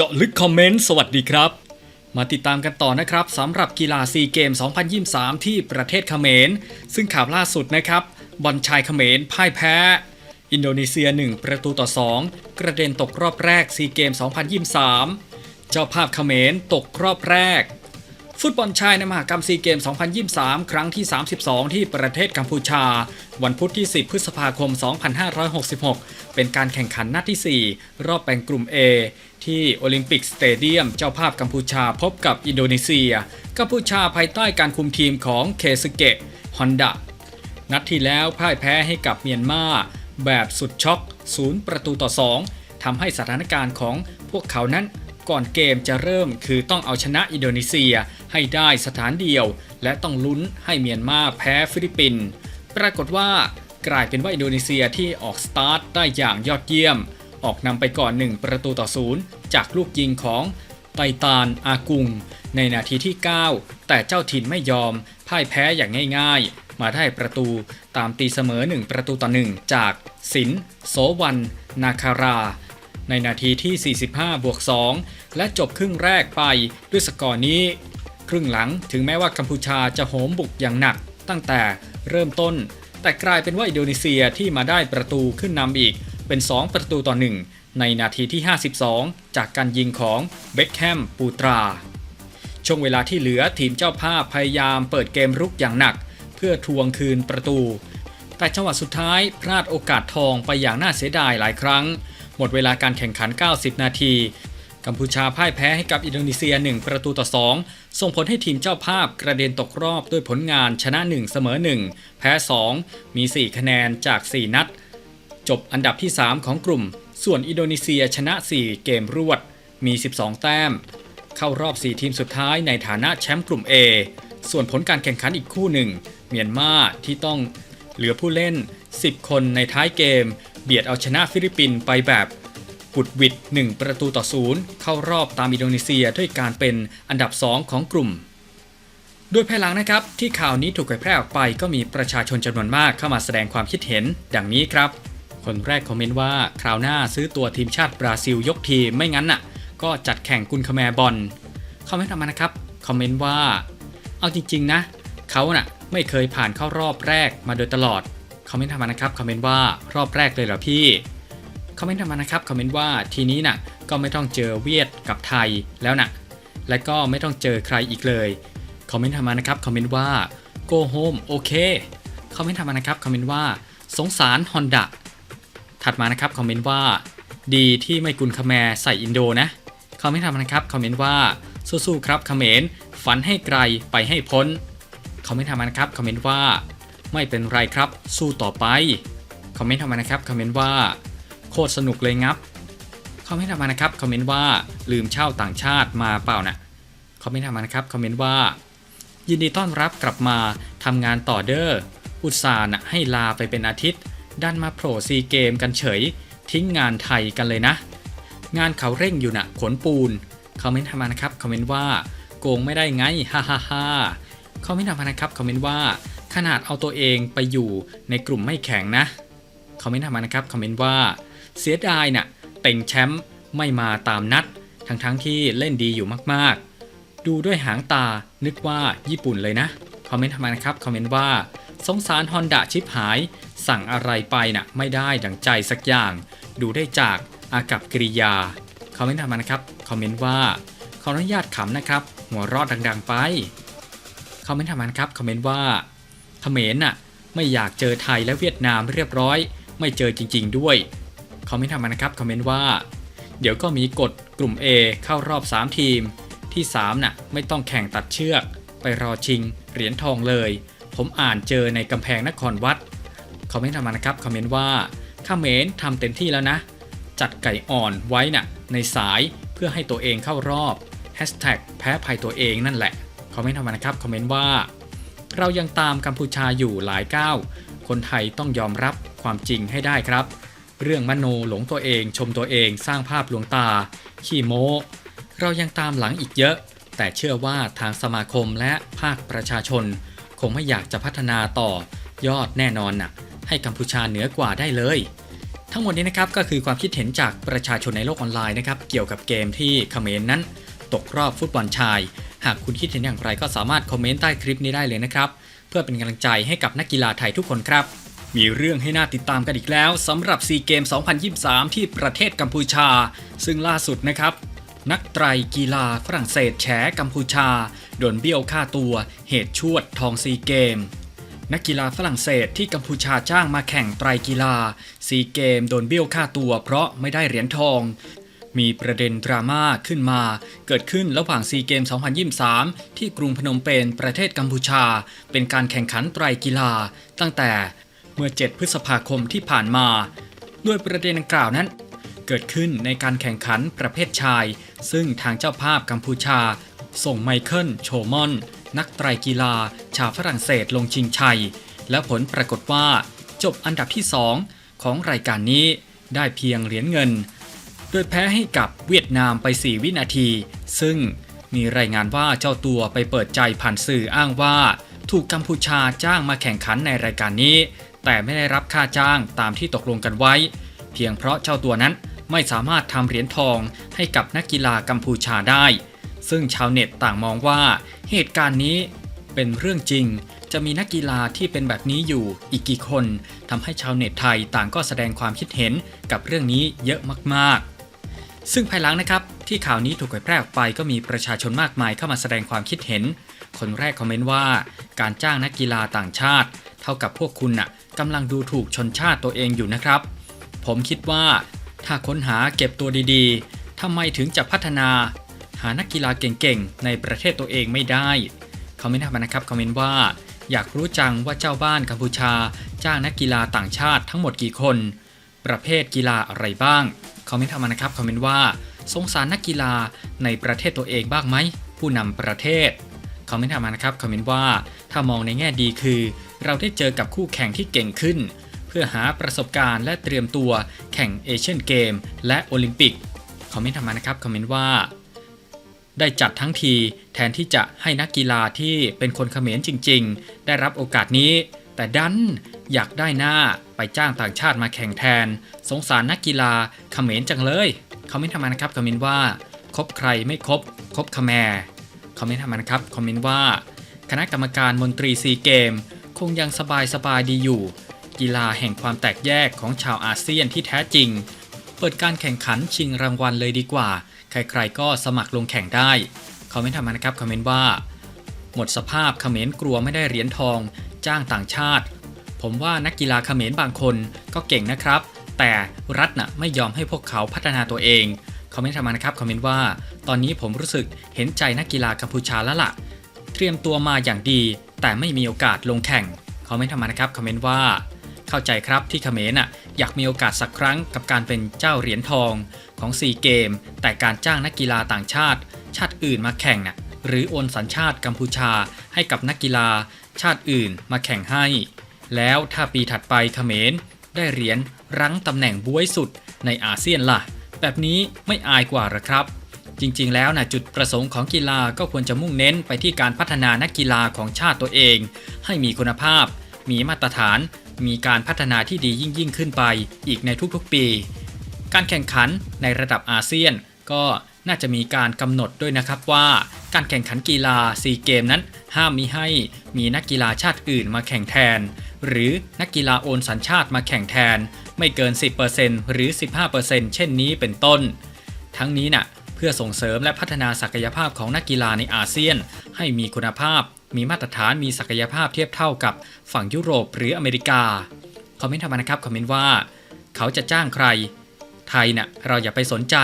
เจาะลึกคอมเมนต์สวัสดีครับ มาติดตามกันต่อนะครับสำหรับกีฬาซีเกม 2023 ที่ประเทศเขมร ซึ่งข่าวล่าสุดนะครับบอลชายเขมรพ่ายแพ้ อินโดนีเซีย 1 ประตูต่อ 2 กระเด็นตกรอบแรกซีเกม 2023 เจ้าภาพเขมรตกรอบแรก ฟุตบอลชายในมหากรรมซีเกม 2023 ครั้งที่ 32 ที่ประเทศกัมพูชา วันพุธที่ 10 พฤษภาคม 2566 เป็นการแข่งขันนัดที่ 4 รอบแบ่งกลุ่ม A ที่โอลิมปิกสเตเดียมเจ้าภาพกัมพูชาพบกับอินโดนีเซีย กัมพูชาภายใต้การคุมทีมของเคซึเกะฮอนดะนัดที่แล้วพ่ายแพ้ให้กับเมียนมาแบบสุดช็อก 0 ประตูต่อ 2ทำให้สถานการณ์ของพวกเขานั้น ก่อนเกมจะเริ่มคือต้องเอาชนะอินโดนีเซียให้ได้สถานเดียว และต้องลุ้นให้เมียนมาแพ้ฟิลิปปินส์ปรากฏว่ากลายเป็นว่าอินโดนีเซียที่ออกสตาร์ทได้อย่างยอดเยี่ยม ออกนำไปก่อน 1 ประตูต่อศูนย์จากลูกยิงของไตตานอากุง ในนาทีที่ 9 แต่เจ้าถิ่นไม่ยอมพ่ายแพ้อย่างง่ายๆ มาได้ประตูตามตีเสมอ 1 ประตูต่อ 1 จากสินโสวัน นาคารา ในนาทีที่ 45 บวก 2 และจบครึ่งแรกไปด้วยสกอร์นี้ ครึ่งหลังถึงแม้ว่ากัมพูชาจะโหมบุกอย่างหนัก ตั้งแต่เริ่มต้น แต่กลายเป็นว่าอินโดนีเซียที่มาได้ประตูขึ้นนำอีกเป็น 2 ประตูต่อ 1 ในนาทีที่ 52 จากการยิงของเบคแฮมปูตรา ช่วงเวลาที่เหลือทีมเจ้าภาพพยายามเปิดเกมรุกอย่างหนัก เพื่อทวงคืนประตู แต่จังหวะสุดท้ายพลาดโอกาสทองไปอย่างน่าเสียดายหลายครั้ง หมดเวลาการแข่งขัน 90 นาที กัมพูชาพ่ายแพ้ให้กับอินโดนีเซีย 1 ประตูต่อ 2 ส่งผลให้ทีมเจ้าภาพกระเด็นตกรอบด้วยผลงานชนะ 1 เสมอ 1 แพ้ 2 มี 4 คะแนนจาก 4 นัด จบอันดับที่ 3 ของกลุ่ม ส่วนอินโดนีเซียชนะ 4 เกมรวด มี 12 แต้ม เข้ารอบ 4 ทีมสุดท้ายในฐานะแชมป์กลุ่ม A ส่วนผลการแข่งขันอีกคู่หนึ่ง เมียนมาที่ต้องเหลือผู้เล่น 10 คนในท้ายเกม เบียดเอาชนะฟิลิปปินส์ไปแบบบุดวิด1ประตูต่อศูนย์เข้ารอบตามอินโดนีเซียด้วยการเป็นอันดับ 2 ของกลุ่มด้วยภายหลังนะครับ ที่ข่าวนี้ถูกเผยแพร่ออกไปก็มีประชาชนจำนวนมากเข้ามาแสดงความคิดเห็น ดังนี้ครับ คนแรกคอมเมนต์ว่าคราวหน้าซื้อตัวทีมชาติบราซิลยกทีมไม่งั้นน่ะ ก็จัดแข่งกุนคาแมบอลคอมเมนต์มานะครับคอมเมนต์ว่า เอาจริง ๆ นะเขาน่ะไม่เคยผ่านเข้ารอบแรกมาโดยตลอด คอมเมนต์ทำมานะครับคอมเมนต์ว่ารอบแรกเลยเหรอพี่คอมเมนต์ทำมานะครับคอมเมนต์ว่าทีนี้น่ะก็ไม่ต้องเจอเวียดกับไทยแล้วน่ะและก็ไม่ต้องเจอใครอีกเลยคอมเมนต์ทำมานะครับคอมเมนต์ว่า go home โอเคคอมเมนต์ทำมานะครับคอมเมนต์ว่าสงสารฮอนดะถัดมานะครับคอมเมนต์ว่าดีที่ไม่กุนคาแมใส่อินโดนะคอมเมนต์ทำนะครับคอมเมนต์ว่าสู้ๆครับเขมรฝันให้ไกลไปให้พ้นคอมเมนต์ทำนะครับคอมเมนต์ว่า ไม่เป็นไรครับ สู้ต่อไป คอมเมนต์ทำมานะครับ คอมเมนต์ว่า โคตรสนุกเลยงับ คอมเมนต์ทำมานะครับ คอมเมนต์ว่าลืมเช่าต่างชาติมาเปล่านะ คอมเมนต์ทำมานะครับ คอมเมนต์ว่า ยินดีต้อนรับกลับมาทำงานต่อเด้อ อุตส่าห์นะให้ลาไปเป็นอาทิตย์ ดันมาโผล่ซีเกมกันเฉย ทิ้งงานไทยกันเลยนะ งานเขาเร่งอยู่นะขนปูน คอมเมนต์ทำมานะครับ คอมเมนต์ว่าโกงไม่ได้ไง ฮ่าฮ่าฮ่าคอมเมนต์ทำมานะครับ คอมเมนต์ว่า ขนาดเอาตัวเองไปอยู่ในกลุ่มไม่แข็งนะคอมเมนต์ทำมานะครับคอมเมนต์ว่าเสียดายน่ะเต็งแชมป์ไม่มาตามนัด ทั้งๆทที่เล่นดีอยู่มากๆ ดูด้วยหางตานึกว่าญี่ปุ่นเลยนะคอมเมนต์ทำมานะครับคอมเมนต์ว่าสงสารฮอนดะชิปหาย สั่งอะไรไปน่ะไม่ได้ดังใจสักอย่าง ดูได้จากอากับกริยาคอมเมนต์ทำมานะครับคอมเมนต์ว่าขออนุญาตขำนะครับ หัวรอดดังๆไปคอมเมนต์ทำมานะครับคอมเมนต์ว่า เขมรน่ะไม่อยากเจอไทยและเวียดนามเรียบร้อย ไม่เจอจริง ๆ ด้วยคอมเมนต์ทำมานะครับคอมเมนต์ว่า เดี๋ยวก็มีกฎกลุ่ม A เข้ารอบ 3 ทีม ที่3น่ะไม่ต้องแข่งตัดเชือก ไปรอชิง เหรียญทองเลย ผมอ่านเจอในกำแพงนครวัดคอมเมนต์ทำมานะครับคอมเมนต์ว่าข้าเมรทำเต็มที่แล้วนะ จัดไก่อ่อนไว้น่ะในสายเพื่อให้ตัวเองเข้ารอบ Hashtag แพ้ภัยตัวเองนั่นแหละคอมเมนต์ทำมานะครับคอมเมนต์ว่า เรายังตามกัมพูชาอยู่หลายก้าว คนไทยต้องยอมรับความจริงให้ได้ครับ เรื่องมโนหลงตัวเองชมตัวเองสร้างภาพลวงตา ขี้โม้ เรายังตามหลังอีกเยอะ แต่เชื่อว่าทางสมาคมและภาคประชาชน คงไม่อยากจะพัฒนาต่อยอดแน่นอนน่ะ ให้กัมพูชาเหนือกว่าได้เลย ทั้งหมดนี้นะครับก็คือความคิดเห็นจากประชาชนในโลกออนไลน์นะครับเกี่ยวกับเกมที่เขมรนนั้น ตกรอบฟุตบอลชายากคุณคิดเห็นอย่างไรก็สามารถคอมเมนต์ใต้คลิปนี้ได้เลยนะครับ เพื่อเป็นกำลังใจให้กับนักกีฬาไทยทุกคนครับ มีเรื่องให้น่าติดตามกันอีกแล้วสำหรับซีเกม 2023 ที่ประเทศกัมพูชา ซึ่งล่าสุดนะครับ นักไตรกีฬาฝรั่งเศสแฉกัมพูชาโดนเบี้ยวค่าตัวเหตุชวดทองซีเกมนักกีฬาฝรั่งเศสที่กัมพูชาจ้างมาแข่งไตรกีฬาซีเกมโดนเบี้ยวค่าตัวเพราะไม่ได้เหรียญทอง มีประเด็นดราม่าขึ้นมา เกิดขึ้นระหว่างซีเกม 2023 ที่กรุงพนมเปญประเทศกัมพูชา เป็นการแข่งขันไตรกีฬา ตั้งแต่เมื่อ 7 พฤษภาคมที่ผ่านมา ด้วยประเด็นดังกล่าวนั้น เกิดขึ้นในการแข่งขันประเภทชาย ซึ่งทางเจ้าภาพกัมพูชา ส่งไมเคิลโชมอน นักไตรกีฬา ชาวฝรั่งเศสลงชิงชัย และผลปรากฏว่าจบอันดับที่ 2 ของรายการนี้ได้เพียงเหรียญเงิน โดยแพ้ให้กับเวียดนามไป 4 วินาที ซึ่งมีรายงานว่าเจ้าตัวไปเปิดใจผ่านสื่ออ้างว่า ถูกกัมพูชาจ้างมาแข่งขันในรายการนี้ แต่ไม่ได้รับค่าจ้างตามที่ตกลงกันไว้ เพียงเพราะเจ้าตัวนั้นไม่สามารถทำเหรียญทองให้กับนักกีฬากัมพูชาได้ ซึ่งชาวเน็ตต่างมองว่า เหตุการณ์นี้เป็นเรื่องจริง จะมีนักกีฬาที่เป็นแบบนี้อยู่อีกกี่คนทำให้ชาวเน็ตไทยต่างก็แสดงความคิดเห็นกับเรื่องนี้เยอะมากๆ ซึ่งภายหลังนะครับที่ข่าวนี้ถูกเผยแพร่ออกไปก็มีประชาชนมากมายเข้ามาแสดงความคิดเห็น คนแรกคอมเมนต์ว่า การจ้างนักกีฬาต่างชาติ เท่ากับพวกคุณน่ะกำลังดูถูกชนชาติตัวเองอยู่นะครับ ผมคิดว่า ถ้าค้นหาเก็บตัวดีๆทำไมถึงจะพัฒนา หานักกีฬาเก่งๆในประเทศตัวเองไม่ได้คอมเมนต์มานะครับคอมเมนต์ว่า อยากรู้จังว่าเจ้าบ้านกัมพูชา จ้างนักกีฬาต่างชาติทั้งหมดกี่คน ประเภทกีฬาอะไรบ้าง คอมเมนต์มานะครับคอมเมนต์ว่าสงสารนักกีฬาในประเทศตัวเองบ้างไหมผู้นำประเทศคอมเมนต์มานะครับคอมเมนต์ว่าถ้ามองในแง่ดีคือ เราได้เจอกับคู่แข่งที่เก่งขึ้น เพื่อหาประสบการณ์และเตรียมตัวแข่งเอเชียนเกมและโอลิมปิกคอมเมนต์มานะครับคอมเมนต์ว่าได้จัดทั้งทีแทนที่จะให้นักกีฬาที่เป็นคนเขมรจริง ๆ ได้รับโอกาสนี้ แต่ดันอยากได้หน้า ไปจ้างต่างชาติมาแข่งแทน สงสารนักกีฬาเขมรจังเลยคอมเมนต์มานะครับคอมเมนต์ว่าคบใครไม่คบคบขแมรคอมเมนต์มานะครับคอมเมนต์ว่า คณะกรรมการมนตรีซีเกม คงยังสบายสบายดีอยู่ กีฬาแห่งความแตกแยกของชาวอาเซียนที่แท้จริง เปิดการแข่งขันชิงรางวัลเลยดีกว่า ใครๆก็สมัครลงแข่งได้คอมเมนต์ทำมานะครับคอมเมนต์ว่า หมดสภาพเขมรกลัวไม่ได้เหรียญทอง จ้างต่างชาติ ผมว่านักกีฬาเขมรบางคนก็เก่งนะครับ แต่รัฐน่ะไม่ยอมให้พวกเขาพัฒนาตัวเองคอมเมนต์ทำมานะครับคอมเมนต์ว่า ตอนนี้ผมรู้สึกเห็นใจนักกีฬากัมพูชาแล้วล่ะ เตรียมตัวมาอย่างดี แต่ไม่มีโอกาสลงแข่งคอมเมนต์ทำมานะครับคอมเมนต์ว่า เข้าใจครับที่เขมรน่ะอยากมีโอกาสสักครั้งกับการเป็นเจ้าเหรียญทองของซีเกม แต่การจ้างนักกีฬาต่างชาติ ชาติอื่นมาแข่งน่ะหรือโอนสัญชาติกัมพูชาให้กับนักกีฬาชาติอื่นมาแข่งให้ แล้วถ้าปีถัดไปเขมรได้เหรียญรั้งตำแหน่งบวยสุดในอาเซียนล่ะ แบบนี้ไม่อายกว่าหรอครับ จริงๆ แล้วนะจุดประสงค์ของกีฬาก็ควรจะมุ่งเน้นไปที่การพัฒนานักกีฬาของชาติตัวเอง ให้มีคุณภาพ มีมาตรฐาน มีการพัฒนาที่ดียิ่งยิ่งขึ้นไป อีกในทุกๆปี การแข่งขันในระดับอาเซียนก็น่าจะมีการกำหนดด้วยนะครับว่า การแข่งขันกีฬาซีเกมนั้นห้ามมีให้มีนักกีฬาชาติอื่นมาแข่งแทน หรือนักกีฬาโอนสัญชาติมาแข่งแทน ไม่เกิน 10%หรือ 15%เช่นนี้เป็นต้น ทั้งนี้น่ะเพื่อส่งเสริมและพัฒนาศักยภาพของนักกีฬาในอาเซียน ให้มีคุณภาพ มีมาตรฐานมีศักยภาพเทียบเท่ากับฝั่งยุโรปหรืออเมริกา คอมเมนต์ทำมานะครับ คอมเมนต์ว่า เขาจะจ้างใคร ไทยน่ะเราอย่าไปสนใจ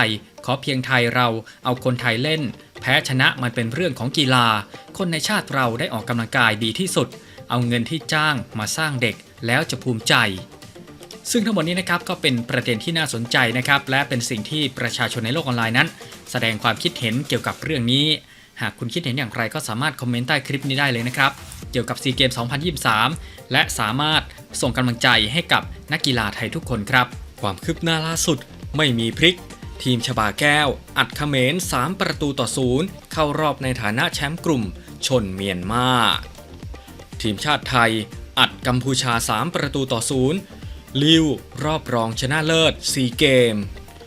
ขอเพียงไทยเราเอาคนไทยเล่น แพ้ชนะมันเป็นเรื่องของกีฬา คนในชาติเราได้ออกกำลังกายดีที่สุด เอาเงินที่จ้างมาสร้างเด็กแล้วจะภูมิใจ ซึ่งทั้งหมดนี้นะครับก็เป็นประเด็นที่น่าสนใจนะครับ และเป็นสิ่งที่ประชาชนในโลกออนไลน์นั้น แสดงความคิดเห็นเกี่ยวกับเรื่องนี้ หากคุณคิดเห็นอย่างไรก็สามารถคอมเมนต์ใต้คลิปนี้ได้เลยนะครับ เกี่ยวกับซีเกม2023 และสามารถส่งกำลังใจให้กับนักกีฬาไทยทุกคนครับ ความคืบหน้าล่าสุดไม่มีพลิกทีมชบาแก้ว อัดเขมร3ประตูต่อศูนย์เข้ารอบในฐานะแชมป์กลุ่ม ชนเมียนมา ทีมชาติไทย อัดกัมพูชา 3 ประตูต่อศูนย์ลิวรอบรองชนะเลิศ 4 เกม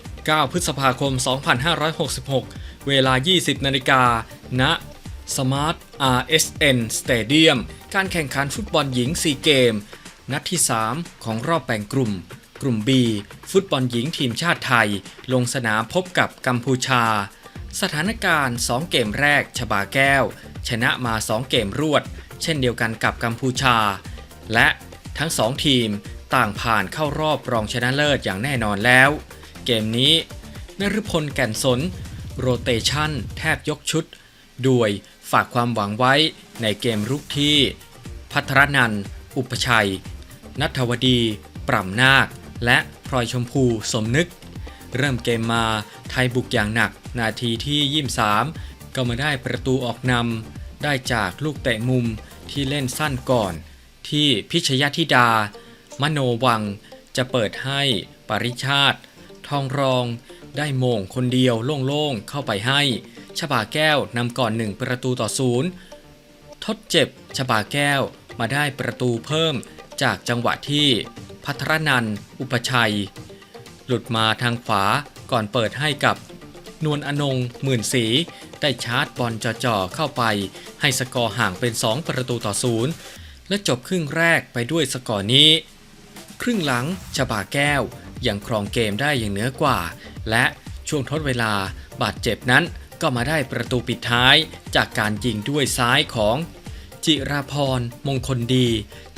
9 พฤษภาคม 2566 เวลา 20 นาฬิกาณ Smart RSN Stadium การแข่งขันฟุตบอลหญิง 4 เกม นัดที่ 3 ของรอบแบ่งกลุ่ม กลุ่ม B ฟุตบอลหญิงทีมชาติไทย ลงสนามพบกับกัมพูชา สถานการณ์ 2 เกมแรก ชบาแก้ว ชนะมา 2 เกมรวด เช่นเดียวกันกับกัมพูชา และทั้ง2ทีมต่างผ่านเข้ารอบรองชนะเลิศอย่างแน่นอนแล้ว เกมนี้นฤพลแก่นสน โรเตชันแทบยกชุดด้วยฝากความหวังไว้ในเกมรุกที่ พัทรนันท์อุปชัย นัทวดี ปร่ำนาค และพลอยชมพูสมนึก เริ่มเกมมาไทยบุกอย่างหนักนาทีที่ 23 ก็มาได้ประตูออกนำได้จากลูกเตะมุม ที่เล่นสั้นก่อน ที่พิชยธิดา มโนวังจะเปิดให้ปริชาติ ทองรอง ได้โมงคนเดียวโล่งๆ เข้าไปให้ชบาแก้วนำก่อนหนึ่งประตูต่อศูนย์ทดเจ็บชบาแก้วมาได้ประตูเพิ่มจากจังหวะที่พัทรนันอุปชัย หลุดมาทางขวาก่อนเปิดให้กับ นวลอนงหมื่นสี ได้ชาร์จบอลจ่อๆเข้าไป ให้สกอร์ห่างเป็น 2 ประตูต่อศูนย์และจบครึ่งแรกไปด้วยสกอร์นี้ ครึ่งหลังชบาแก้วยังครองเกมได้อย่างเหนือกว่า และช่วงทดเวลาบาดเจ็บนั้นก็มาได้ประตูปิดท้าย จากการยิงด้วยซ้ายของ จิราพรมงคลดี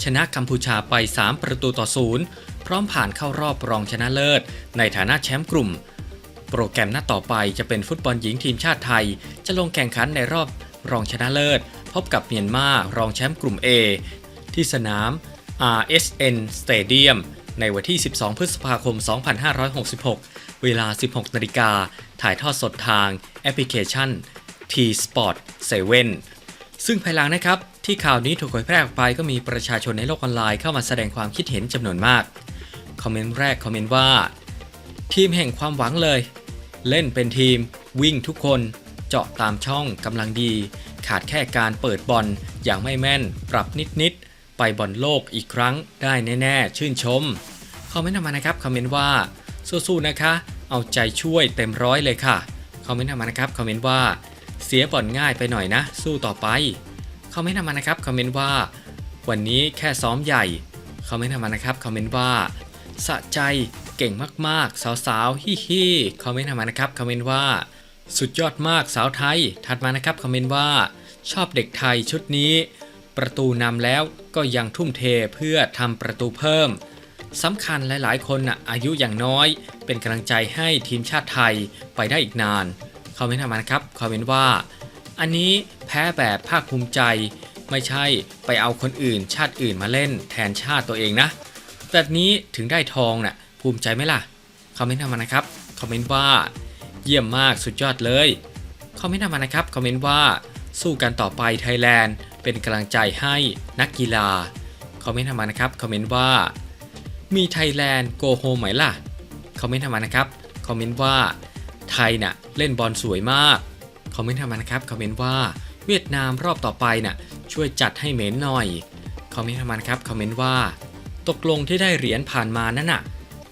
ชนะกัมพูชาไป 3 ประตูต่อศูนย์พร้อมผ่านเข้ารอบรองชนะเลิศ ในฐานะแชมป์กลุ่ม โปรแกรมหนัดต่อไปจะเป็นฟุตบอลหญิงทีมชาติไทย จะลงแข่งขันในรอบรองชนะเลิศ พบกับเมียนมารองแชมป์กลุ่ม A ที่สนาม RSN Stadium ในวันที่ 12 พฤษภาคม 2566 เวลา 16 นาฬิกา ถ่ายทอดสดทางแอปพลิเคชัน T-Sport 7 ซึ่งภายหลังนะครับ ที่ข่าวนี้ถูกเผยแพร่ออกไปก็มีประชาชนในโลกออนไลน์เข้ามาแสดงความคิดเห็นจำนวนมาก คอมเมนต์แรกคอมเมนต์ว่า ทีมแห่งความหวังเลย เล่นเป็นทีม วิ่งทุกคนเจาะตามช่องกำลังดี ขาดแค่การเปิดบอลอย่างไม่แม่น ปรับนิดๆ ไปบอลโลกอีกครั้งได้แน่ๆ ชื่นชม คอมเมนต์มานะครับคอมเมนต์ว่าสู้ๆนะคะ เอาใจช่วยเต็มร้อยเลยค่ะคอมเมนต์มานะครับคอมเมนต์ว่า เสียบอลง่ายไปหน่อยนะ สู้ต่อไปคอมเมนต์มานะครับคอมเมนต์ว่า วันนี้แค่ซ้อมใหญ่คอมเมนต์มานะครับคอมเมนต์ว่าสะใจ เก่งมากๆ สาวๆฮิฮิคอมเมนต์มานะครับคอมเมนต์ว่า สุดยอดมากสาวไทย ถัดมานะครับคอมเมนต์ว่า ชอบเด็กไทยชุดนี้ ประตูนำแล้วก็ยังทุ่มเทเพื่อทำประตูเพิ่มสำคัญหลายๆ คนน่ะอายุอย่างน้อย เป็นกำลังใจให้ทีมชาติไทยไปได้อีกนานคอมเมนต์มานะครับคอมเมนต์ว่า อันนี้แพ้แบบภาคภูมิใจ ไม่ใช่ไปเอาคนอื่นชาติอื่นมาเล่นแทนชาติตัวเองนะ แบบนี้ถึงได้ทองน่ะ ภูมิใจไหมล่ะ คอมเมนต์ออกมานะครับ คอมเมนต์ว่าเยี่ยมมากสุดยอดเลย คอมเมนต์ออกมานะครับ คอมเมนต์ว่าสู้กันต่อไปไทยแลนด์เป็นกำลังใจให้นักกีฬา คอมเมนต์ออกมานะครับ คอมเมนต์ว่า มีไทยแลนด์โกโฮไหมล่ะ คอมเมนต์ออกมานะครับ คอมเมนต์ว่าไทยน่ะเล่นบอลสวยมาก คอมเมนต์ออกมานะครับ คอมเมนต์ว่าเวียดนามรอบต่อไปน่ะช่วยจัดให้เหม็นหน่อย คอมเมนต์ออกมานะครับ คอมเมนต์ว่า ตกลงที่ได้เหรียญผ่านมานั่นน่ะ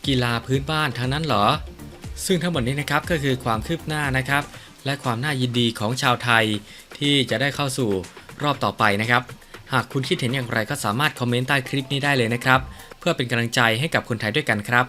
กีฬาพื้นบ้านทั้งนั้นเหรอ ซึ่งทั้งหมดนี้นะครับก็คือความคืบหน้านะครับ และความน่ายินดีของชาวไทย ที่จะได้เข้าสู่รอบต่อไปนะครับ หากคุณคิดเห็นอย่างไรก็สามารถคอมเมนต์ใต้คลิปนี้ได้เลยนะครับ เพื่อเป็นกำลังใจให้กับคนไทยด้วยกันครับ